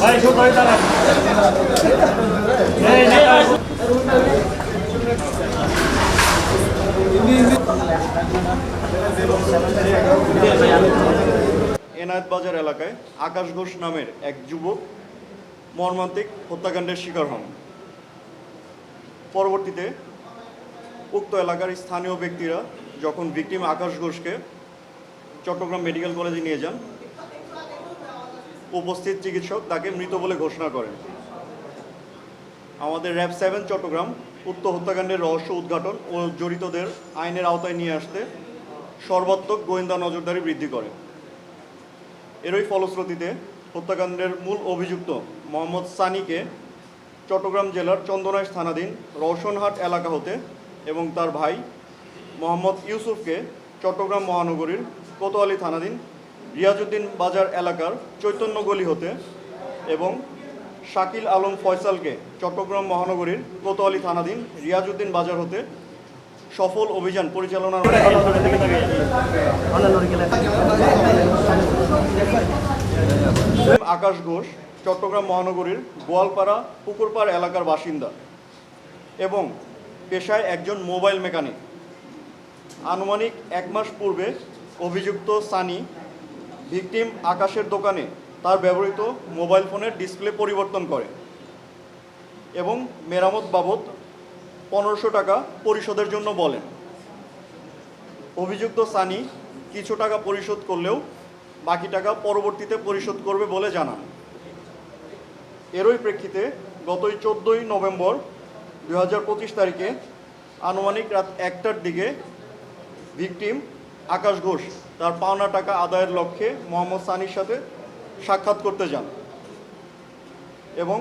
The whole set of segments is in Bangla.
ভাই শুধু ধরে দাঁড়ান এই যে এনায়েত বাজার এলাকায় আকাশ ঘোষ নামের এক যুবক মর্মান্তিক হত্যাকাণ্ডের শিকার হন। পরবর্তীতে উক্ত এলাকার স্থানীয় ব্যক্তিরা যখন ভিকটিম আকাশ ঘোষকে চট্টগ্রাম মেডিকেল কলেজে নিয়ে যান উপস্থিত চিকিৎসক তাকে মৃত বলে ঘোষণা করেন। আমাদের র্যাব সেভেন চট্টগ্রাম উক্ত হত্যাকাণ্ডের রহস্য উদ্ঘাটন ও জড়িতদের আইনের আওতায় নিয়ে আসতে সর্বাত্মক গোয়েন্দা নজরদারি বৃদ্ধি করে। এরই ফলশ্রুতিতে হত্যাকাণ্ডের মূল অভিযুক্ত মোহাম্মদ সানিকে চট্টগ্রাম জেলার চন্দনাইশ থানাধীন রওশনহাট এলাকা হতে এবং তার ভাই মোহাম্মদ ইউসুফকে চট্টগ্রাম মহানগরীর কোতোয়ালি থানাধীন রিয়াজউদ্দিন বাজার এলাকার চৈতন্য গলি হতে এবং শাকিল আলম ফয়সালকে চট্টগ্রাম মহানগরীর কোতোয়ালি থানাধীন রিয়াজউদ্দিন বাজার হতে সফল অভিযান পরিচালনার আকাশ ঘোষ, চট্টগ্রাম মহানগরীর গোয়ালপাড়া পুকুরপাড় এলাকার বাসিন্দা এবং পেশায় একজন মোবাইল মেকানিক। আনুমানিক এক মাস পূর্বে অভিযুক্ত সানি ভিকটিম আকাশের দোকানে তার ব্যবহৃত মোবাইল ফোনের ডিসপ্লে পরিবর্তন করে এবং মেরামত বাবদ পনেরোশো টাকা পরিশোধের জন্য বলেন। অভিযুক্ত সানি কিছু টাকা পরিশোধ করলেও বাকি টাকা পরবর্তীতে পরিশোধ করবে বলে জানান। এরই প্রেক্ষিতে গতই চোদ্দোই নভেম্বর দু হাজার পঁচিশ তারিখে আনুমানিক রাত একটার দিকে ভিকটিম আকাশ ঘোষ, তার পাওনা টাকা আদায়ের লক্ষ্যে মোহাম্মদ সানির সাথে সাক্ষাৎ করতে যান এবং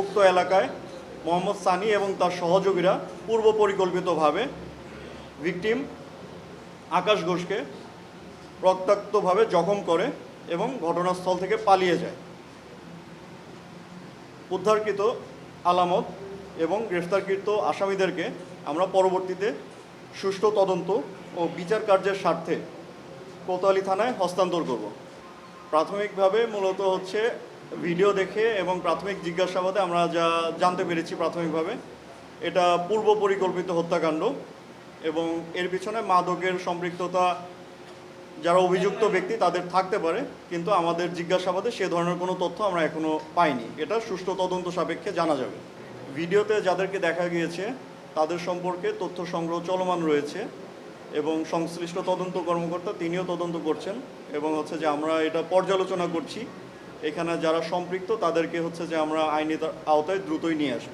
উক্ত এলাকায় মোহাম্মদ সানি এবং তার সহযোগীরা পূর্ব পরিকল্পিতভাবে ভিকটিম আকাশ ঘোষকে রক্তাক্তভাবে জখম করে এবং ঘটনাস্থল থেকে পালিয়ে যায়। উদ্ধারকৃত আলামত এবং গ্রেফতারকৃত আসামিদেরকে আমরা পরবর্তীতে সুষ্ঠু তদন্ত ও বিচার কার্যের স্বার্থে কোতোয়ালি থানায় হস্তান্তর করব। প্রাথমিকভাবে মূলত হচ্ছে ভিডিও দেখে এবং প্রাথমিক জিজ্ঞাসাবাদে আমরা যা জানতে পেরেছি প্রাথমিকভাবে, এটা পূর্ব পরিকল্পিত হত্যাকাণ্ড এবং এর পিছনে মাদকের সম্পৃক্ততা, যারা অভিযুক্ত ব্যক্তি তাদের থাকতে পারে, কিন্তু আমাদের জিজ্ঞাসাবাদে সে ধরনের কোনো তথ্য আমরা এখনও পাইনি। এটা সুষ্ঠু তদন্ত সাপেক্ষে জানা যাবে। ভিডিওতে যাদেরকে দেখা গিয়েছে তাদের সম্পর্কে তথ্য সংগ্রহ চলমান রয়েছে এবং সংশ্লিষ্ট তদন্ত কর্মকর্তা তিনিও তদন্ত করছেন এবং হচ্ছে যে আমরা এটা পর্যালোচনা করছি। এখানে যারা সম্পৃক্ত তাদেরকে হচ্ছে যে আমরা আইনের আওতায় দ্রুতই নিয়ে আসব।